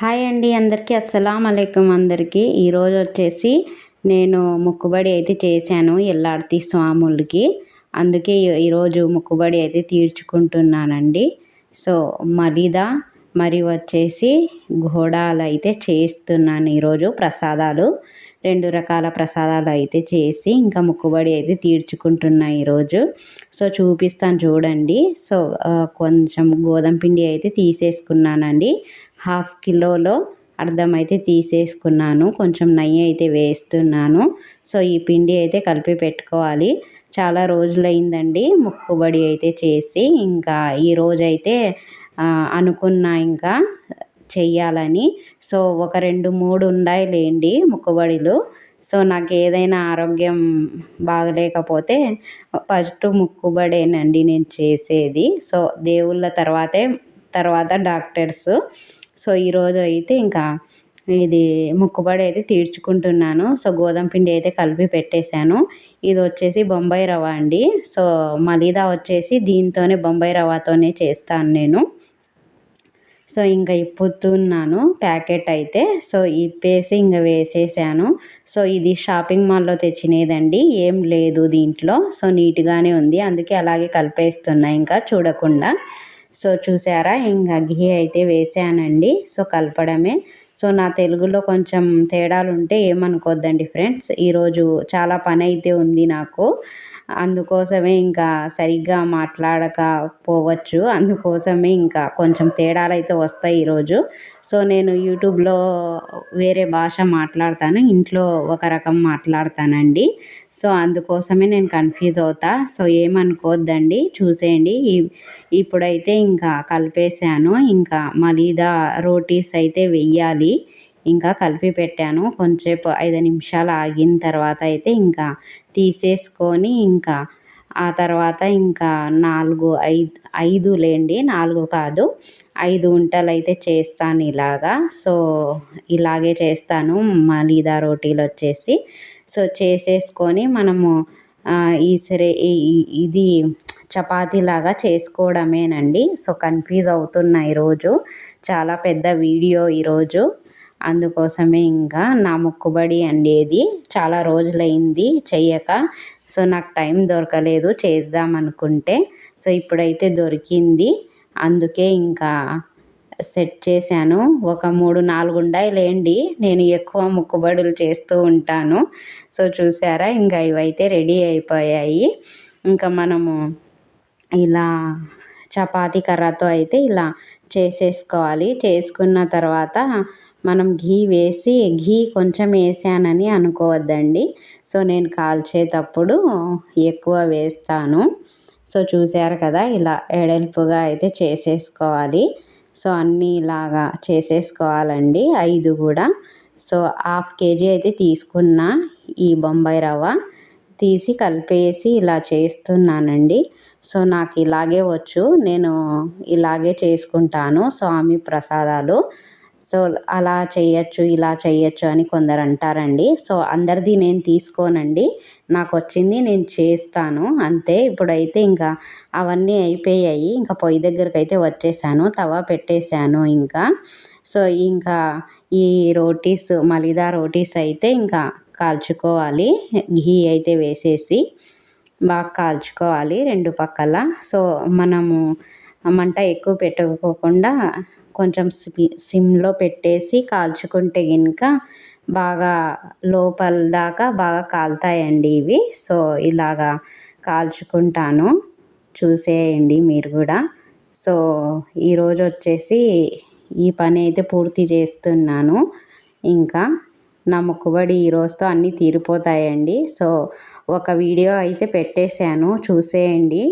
Hi అండి అందరికీ అస్సలం అలైకుం అందరికీ. ఈరోజు వచ్చేసి నేను మొక్కుబడి అయితే చేశాను ఎల్లార్తి స్వాములకి. అందుకే ఈరోజు మొక్కుబడి అయితే తీర్చుకుంటున్నానండి. సో మలిద మరి వచ్చేసి ఘోడాలు అయితే చేస్తున్నాను ఈరోజు ప్రసాదాలు. రెండు రకాల ప్రసాదాలు అయితే చేసి ఇంకా మొక్కుబడి అయితే తీర్చుకుంటున్నా ఈరోజు. సో చూపిస్తాను చూడండి. సో కొంచెం గోధుమ పిండి అయితే తీసేసుకున్నానండి. హాఫ్ కిలోలో అర్థమైతే తీసేసుకున్నాను. కొంచెం నెయ్యి అయితే వేస్తున్నాను. సో ఈ పిండి అయితే కలిపి పెట్టుకోవాలి. చాలా రోజులైందండి మొక్కుబడి అయితే చేసి. ఇంకా ఈరోజైతే అనుకున్నా ఇంకా చెయ్యాలని. సో ఒక రెండు మూడు ఉన్నాయి లేండి ముక్కుబడిలు. సో నాకు ఏదైనా ఆరోగ్యం బాగలేకపోతే ఫస్ట్ ముక్కుబడేనండి నేను చేసేది. సో దేవుళ్ళ తర్వాతే తర్వాత డాక్టర్స్. సో ఈరోజు అయితే ఇంకా ఇది ముక్కుబడి అయితే తీర్చుకుంటున్నాను. సో గోధుమ పిండి అయితే కలిపి పెట్టేశాను. ఇది వచ్చేసి బొంబాయి రవ్వ అండి. సో మలీదా వచ్చేసి దీంతోనే బొంబాయి రవ్వతోనే చేస్తాను నేను. సో ఇంకా ఇప్పుతున్నాను ప్యాకెట్ అయితే. సో ఇప్పేసి ఇంకా వేసేసాను. సో ఇది షాపింగ్ మాల్లో తెచ్చినదండి. ఏం లేదు దీంట్లో. సో నీట్గానే ఉంది. అందుకే అలాగే కలిపేస్తున్నా ఇంకా చూడకుండా. సో చూసారా? ఇంకా ఘీ అయితే వేసానండి. సో కలపడమే. సో నా తెలుగులో కొంచెం తేడాలు ఉంటే ఏమనుకోద్దండి ఫ్రెండ్స్? ఈరోజు చాలా పని అయితే ఉంది నాకు. అందుకోసమే ఇంకా సరిగ్గా మాట్లాడకపోవచ్చు. అందుకోసమే ఇంకా కొంచెం తేడాలు అయితే వస్తాయి ఈరోజు. సో నేను యూట్యూబ్లో వేరే భాష మాట్లాడతాను. ఇంట్లో ఒక రకం మాట్లాడతానండి. సో అందుకోసమే నేను కన్ఫ్యూజ్ అవుతా. సో ఏమనుకోవద్దండి చూసేయండి. ఇప్పుడైతే ఇంకా కలిపేసాను ఇంకా మలీదా రోటీస్ అయితే వెయ్యాలి. ఇంకా కలిపి పెట్టాను. కొంచెంసేపు ఐదు నిమిషాలు ఆగిన తర్వాత అయితే ఇంకా తీసేసుకొని ఇంకా ఆ తర్వాత ఇంకా నాలుగు ఐదు ఐదు లేండి నాలుగు కాదు ఐదు ఉంటలు అయితే చేస్తాను ఇలాగా. సో ఇలాగే చేస్తాను మలీదా రోటీలు వచ్చేసి. సో చేసేసుకొని మనము ఈ సరే ఇది చపాతీలాగా చేసుకోవడమేనండి. సో కన్ఫ్యూజ్ అవుతున్నా ఈరోజు. చాలా పెద్ద వీడియో ఈరోజు. అందుకోసమే ఇంకా నా మొక్కుబడి అండేది. చాలా రోజులైంది చెయ్యక. సో నాకు టైం దొరకలేదు చేద్దాం అనుకుంటే. సో ఇప్పుడైతే దొరికింది. అందుకే ఇంకా సెట్ చేశాను. ఒక మూడు నాలుగు లేండి నేను ఎక్కువ మొక్కుబడులు చేస్తూ ఉంటాను. సో చూసారా? ఇంకా ఇవైతే రెడీ అయిపోయాయి. ఇంకా మనము ఇలా చపాతీ కర్రతో అయితే ఇలా చేసేసుకోవాలి. చేసుకున్న తర్వాత మనం ఘీ వేసి ఘీ కొంచెం వేసానని అనుకోవద్దండి. సో నేను కాల్చేటప్పుడు ఎక్కువ వేస్తాను. సో చూసారు కదా ఇలా ఎడల్పుగా అయితే చేసేసుకోవాలి. సో అన్నీ ఇలాగా చేసేసుకోవాలండి ఐదు కూడా. సో హాఫ్ కేజీ అయితే తీసుకున్న ఈ బొంబాయి రవ్వ తీసి కలిపేసి ఇలా చేస్తున్నానండి. సో నాకు ఇలాగే వచ్చు నేను ఇలాగే చేసుకుంటాను స్వామి ప్రసాదాలు. సో అలా చేయొచ్చు ఇలా చేయొచ్చు అని కొందరు అంటారండి. సో అందరిది నేను తీసుకోనండి. నాకు వచ్చింది నేను చేస్తాను. అంతే. ఇప్పుడైతే ఇంకా అవన్నీ అయిపోయాయి. ఇంకా పొయ్యి దగ్గరికి అయితే వచ్చేసాను. తవా పెట్టేశాను ఇంకా. సో ఇంకా ఈ రోటీస్ మలిదా రోటీస్ అయితే ఇంకా కాల్చుకోవాలి. ఘీ అయితే వేసేసి బాగా కాల్చుకోవాలి రెండు పక్కల. సో మనము మంట ఎక్కువ పెట్టుకోకుండా కొంచెం సిమ్లో పెట్టేసి కాల్చుకుంటే కనుక బాగా లోపల దాకా బాగా కాలుతాయండి ఇవి. సో ఇలాగా కాల్చుకుంటాను. చూసేయండి మీరు కూడా. సో ఈరోజు వచ్చేసి ఈ పని అయితే పూర్తి చేస్తున్నాను. ఇంకా నా మొక్కుబడి ఈరోజుతో అన్నీ తీరిపోతాయండి. సో ఒక వీడియో అయితే పెట్టేశాను. చూసేయండి.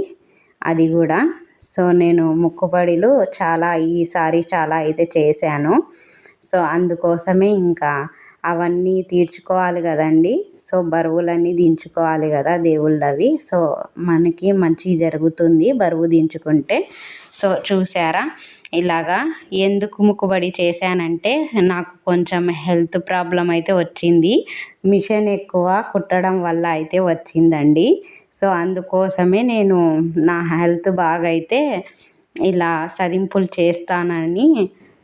అది కూడా. సో నేను ముక్కుబడిలు చాలా ఈసారి చాలా అయితే చేశాను. సో అందుకోసమే ఇంకా అవన్నీ తీర్చుకోవాలి కదండి. సో బరువులన్నీ దించుకోవాలి కదా దేవుళ్ళవి. సో మనకి మంచి జరుగుతుంది బరువు దించుకుంటే. సో చూసారా? ఇలాగా ఎందుకు ముక్కుబడి చేశానంటే నాకు కొంచెం హెల్త్ ప్రాబ్లం అయితే వచ్చింది. మిషన్ ఎక్కువ కుట్టడం వల్ల అయితే వచ్చిందండి. సో అందుకోసమే నేను నా హెల్త్ బాగా అయితే ఇలా సదింపులు చేస్తానని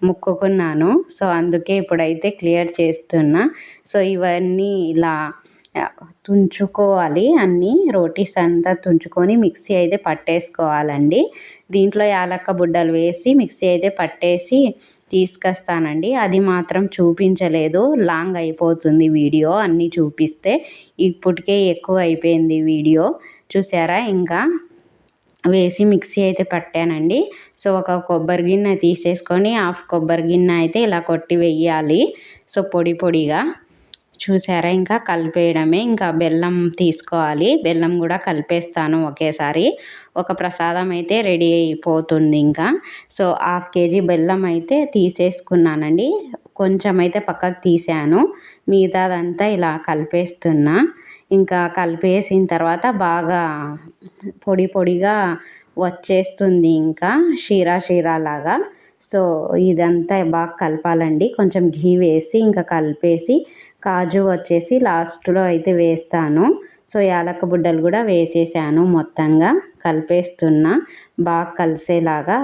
ముక్కుకున్నాను. సో అందుకే ఇప్పుడైతే క్లియర్ చేస్తున్నా. సో ఇవన్నీ ఇలా తుంచుకోవాలి అన్నీ. రోటీస్ అంతా తుంచుకొని మిక్సీ అయితే పట్టేసుకోవాలండి. దీంట్లో యాలక్క బుడ్డలు వేసి మిక్సీ అయితే పట్టేసి తీసుకొస్తానండి. అది మాత్రం చూపించలేదు. లాంగ్ అయిపోతుంది వీడియో అన్నీ చూపిస్తే. ఇప్పటికే ఎక్కువ అయిపోయింది వీడియో. చూసారా? ఇంకా వేసి మిక్సీ అయితే పట్టానండి. సో ఒక కొబ్బరి గిన్నె తీసేసుకొని హాఫ్ కొబ్బరి గిన్నె అయితే ఇలా కొట్టి వెయ్యాలి. సో పొడి పొడిగా. చూసారా? ఇంకా కలిపేయడమే. ఇంకా బెల్లం తీసుకోవాలి. బెల్లం కూడా కలిపేస్తాను ఒకేసారి. ఒక ప్రసాదం అయితే రెడీ అయిపోతుంది ఇంకా. సో హాఫ్ కేజీ బెల్లం అయితే తీసేసుకున్నానండి. కొంచెం అయితే పక్కకు తీసాను మిగతాదంతా ఇలా కలిపేస్తున్నా. ఇంకా కలిపేసిన తర్వాత బాగా పొడి పొడిగా వచ్చేస్తుంది ఇంకా. షీరా షీరా లాగా సో ఇదంతా బాగా కలపాలండి. కొంచెం ఘీ వేసి ఇంకా కలిపేసి కాజు వచ్చేసి లాస్ట్లో అయితే వేస్తాను. సో యాలక్క బుడ్డలు కూడా వేసేసాను మొత్తంగా కలిపేస్తున్నా. బాగా కలిసేలాగా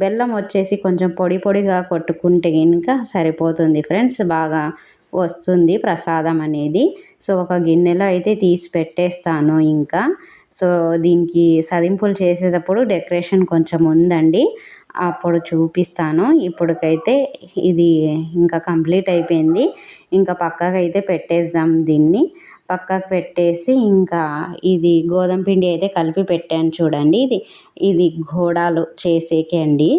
బెల్లం వచ్చేసి కొంచెం పొడి పొడిగా కొట్టుకుంటే ఇంకా సరిపోతుంది ఫ్రెండ్స్. బాగా వస్తుంది ప్రసాదం అనేది. సో ఒక గిన్నెలో అయితే తీసి పెట్టేస్తాను ఇంకా. సో దీనికి సదింపులు చేసేటప్పుడు డెకరేషన్ కొంచెం ఉందండి. అప్పుడు చూపిస్తాను. ఇప్పటికైతే ఇది ఇంకా కంప్లీట్ అయిపోయింది. ఇంకా పక్కకు అయితే పెట్టేద్దాం దీన్ని. పక్కకు పెట్టేసి ఇంకా ఇది గోధుమ పిండి అయితే కలిపి పెట్టాను చూడండి. ఇది ఇది ఘోడాలు చేసేకి అండి.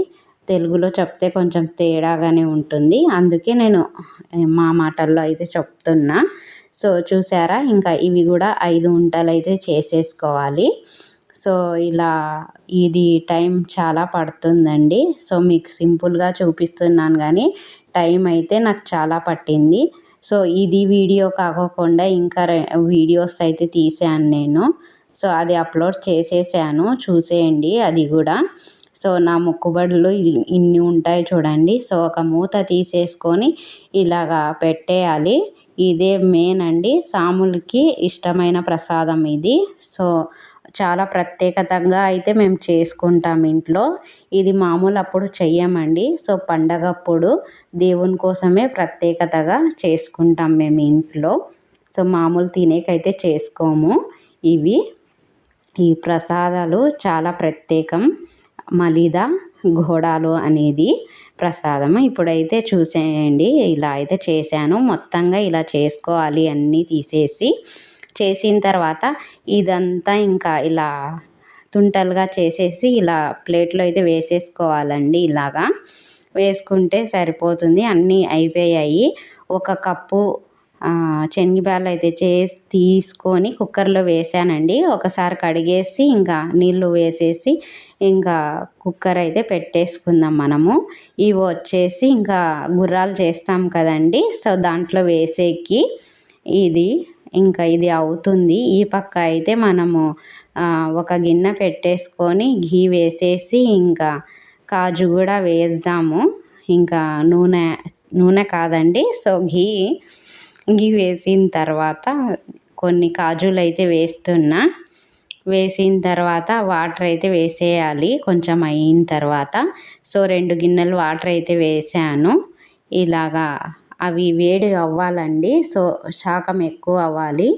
తెలుగులో చెప్తే కొంచెం తేడాగానే ఉంటుంది. అందుకే నేను మా మాటల్లో అయితే చెప్తున్నా. సో చూసారా? ఇంకా ఇవి కూడా ఐదు ఉంటలు అయితే చేసేసుకోవాలి. సో ఇలా ఇది టైం చాలా పడుతుందండి. సో మీకు సింపుల్గా చూపిస్తున్నాను కానీ టైం అయితే నాకు చాలా పట్టింది. సో ఇది వీడియో కాకోకుండా ఇంకా వీడియోస్ అయితే తీసాను నేను. సో అది అప్లోడ్ చేసేసాను. చూసేయండి అది కూడా. సో నా మొక్కుబడులు ఇన్ని ఉంటాయి చూడండి. సో ఒక మూత తీసేసుకొని ఇలాగా పెట్టేయాలి. ఇదే మెయిన్ అండి. సాములకి ఇష్టమైన ప్రసాదం ఇది. సో చాలా ప్రత్యేకతంగా అయితే మేము చేసుకుంటాం ఇంట్లో. ఇది మామూలు అప్పుడు చెయ్యమండి. సో పండగప్పుడు దేవుని కోసమే ప్రత్యేకతగా చేసుకుంటాం మేము ఇంట్లో. సో మామూలు తినేకైతే చేసుకోము. ఇవి ఈ ప్రసాదాలు చాలా ప్రత్యేకం. మలిద ఘోడాలు అనేది ప్రసాదము. ఇప్పుడైతే చూసేయండి. ఇలా అయితే చేశాను. మొత్తంగా ఇలా చేసుకోవాలి. అన్నీ తీసేసి చేసిన తర్వాత ఇదంతా ఇంకా ఇలా తుంటలుగా చేసేసి ఇలా ప్లేట్లో అయితే వేసేసుకోవాలండి ఇలాగా. వేసుకుంటే సరిపోతుంది. అన్నీ అయిపోయాయి. ఒక కప్పు శనగబాలు అయితే చేసి తీసుకొని కుక్కర్లో వేసానండి. ఒకసారి కడిగేసి ఇంకా నీళ్ళు వేసేసి ఇంకా కుక్కర్ అయితే పెట్టేసుకుందాం మనము. ఇవి వచ్చేసి ఇంకా గుర్రాలు చేస్తాం కదండి. సో దాంట్లో వేసేకి ఇది ఇంకా ఇది అవుతుంది. ఈ పక్క అయితే మనము ఒక గిన్నె పెట్టేసుకొని ఘీ వేసేసి ఇంకా కాజు కూడా వేద్దాము. ఇంకా నూనె నూనె కాదండి. సో ఘీ ఘీ వేసిన తర్వాత కొన్ని కాజులు అయితే వేస్తున్నా. వేసిన తర్వాత వాటర్ అయితే వేసేయాలి కొంచెం అయిన తర్వాత. సో రెండు గిన్నెలు వాటర్ అయితే వేసాను. ఇలాగా అవి వేడి అవ్వాలండి. సో శాఖం ఎక్కువ అవ్వాలి.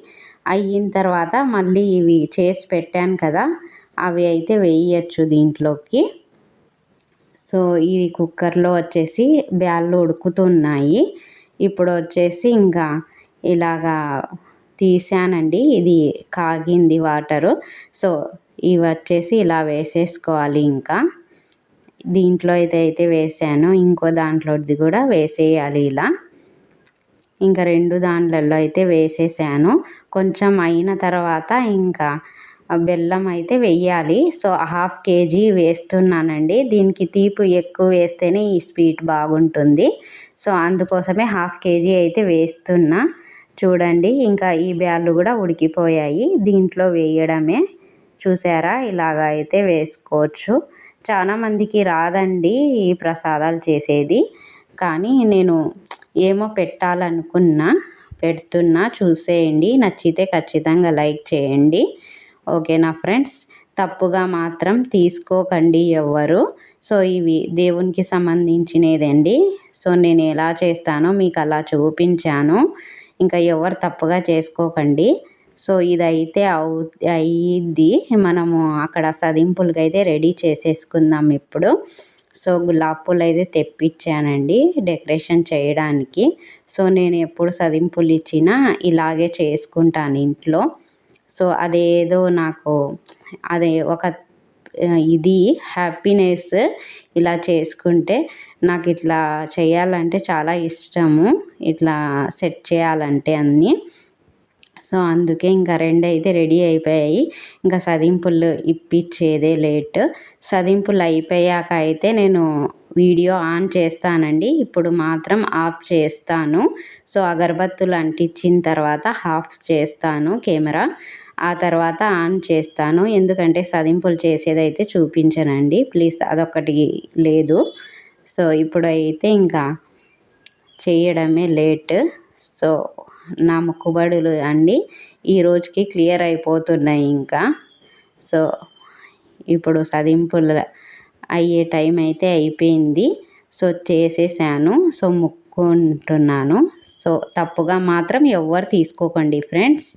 అయిన తర్వాత మళ్ళీ ఇవి చేసి పెట్టాను కదా అవి అయితే వేయచ్చు దీంట్లోకి. సో ఇది కుక్కర్లో వచ్చేసి బ్యాళ్ళు ఉడుకుతున్నాయి. ఇప్పుడు వచ్చేసి ఇంకా ఇలాగా తీసానండి. ఇది కాగింది వాటరు. సో ఇవి వచ్చేసి ఇలా వేసేసుకోవాలి ఇంకా. దీంట్లో అయితే అయితే వేసాను. ఇంకో దాంట్లోది కూడా వేసేయాలి ఇలా. ఇంకా రెండు దాంట్లలో అయితే వేసేసాను. కొంచెం అయిన తర్వాత ఇంకా బెల్లం అయితే వెయ్యాలి. సో హాఫ్ కేజీ వేస్తున్నానండి. దీనికి తీపి ఎక్కువ వేస్తేనే ఈ స్వీట్ బాగుంటుంది. సో అందుకోసమే హాఫ్ కేజీ అయితే వేస్తున్నా. చూడండి ఇంకా ఈ బ్యాళ్ళు కూడా ఉడికిపోయాయి. దీంట్లో వేయడమే. చూసారా? ఇలాగ అయితే వేసుకోవచ్చు. చాలామందికి రాదండి ఈ ప్రసాదాలు చేసేది. కానీ నేను ఏమో పెట్టాలనుకున్నా పెడుతున్నా చూసేయండి. నచ్చితే ఖచ్చితంగా లైక్ చేయండి. ఓకేనా ఫ్రెండ్స్? తప్పుగా మాత్రం తీసుకోకండి ఎవ్వరు. సో ఇవి దేవునికి సంబంధించినదండి. సో నేను ఎలా చేస్తానో మీకు అలా చూపించాను. ఇంకా ఎవరు తప్పుగా చేసుకోకండి. సో ఇదైతే అవు అయ్యిద్ది. మనము అక్కడ సదింపులకైతే అయితే రెడీ చేసేసుకుందాం ఇప్పుడు. సో గులాబ్ పూలు అయితే తెప్పించానండి డెకరేషన్ చేయడానికి. సో నేను ఎప్పుడు సదింపులు ఇచ్చినా ఇలాగే చేసుకుంటాను ఇంట్లో. సో అదేదో నాకు అదే ఒక ఇది హ్యాపీనెస్ ఇలా చేసుకుంటే నాకు ఇట్లా చేయాలంటే చాలా ఇష్టము. ఇట్లా సెట్ చేయాలంటే అన్నీ. సో అందుకే ఇంకా రెండు అయితే రెడీ అయిపోయాయి. ఇంకా సదింపులు ఇప్పించేదే లేట్. సదింపులు అయిపోయాక అయితే నేను వీడియో ఆన్ చేస్తానండి. ఇప్పుడు మాత్రం ఆఫ్ చేస్తాను. సో అగరబత్తులు అంటించిన తర్వాత ఆఫ్ చేస్తాను కెమెరా. ఆ తర్వాత ఆన్ చేస్తాను. ఎందుకంటే సదింపులు చేసేదైతే చూపించనండి. ప్లీజ్ అదొకటి లేదు. సో ఇప్పుడైతే ఇంకా చేయడమే లేట్. సో నా మొక్కుబడులు అండి ఈ రోజుకి క్లియర్ అయిపోతున్నాయి ఇంకా. సో ఇప్పుడు సదింపులు అయ్యే టైం అయితే అయిపోయింది. సో చేసేసాను. సో మొక్కుంటున్నాను. సో తప్పుగా మాత్రం ఎవ్వరు తీసుకోకండి ఫ్రెండ్స్.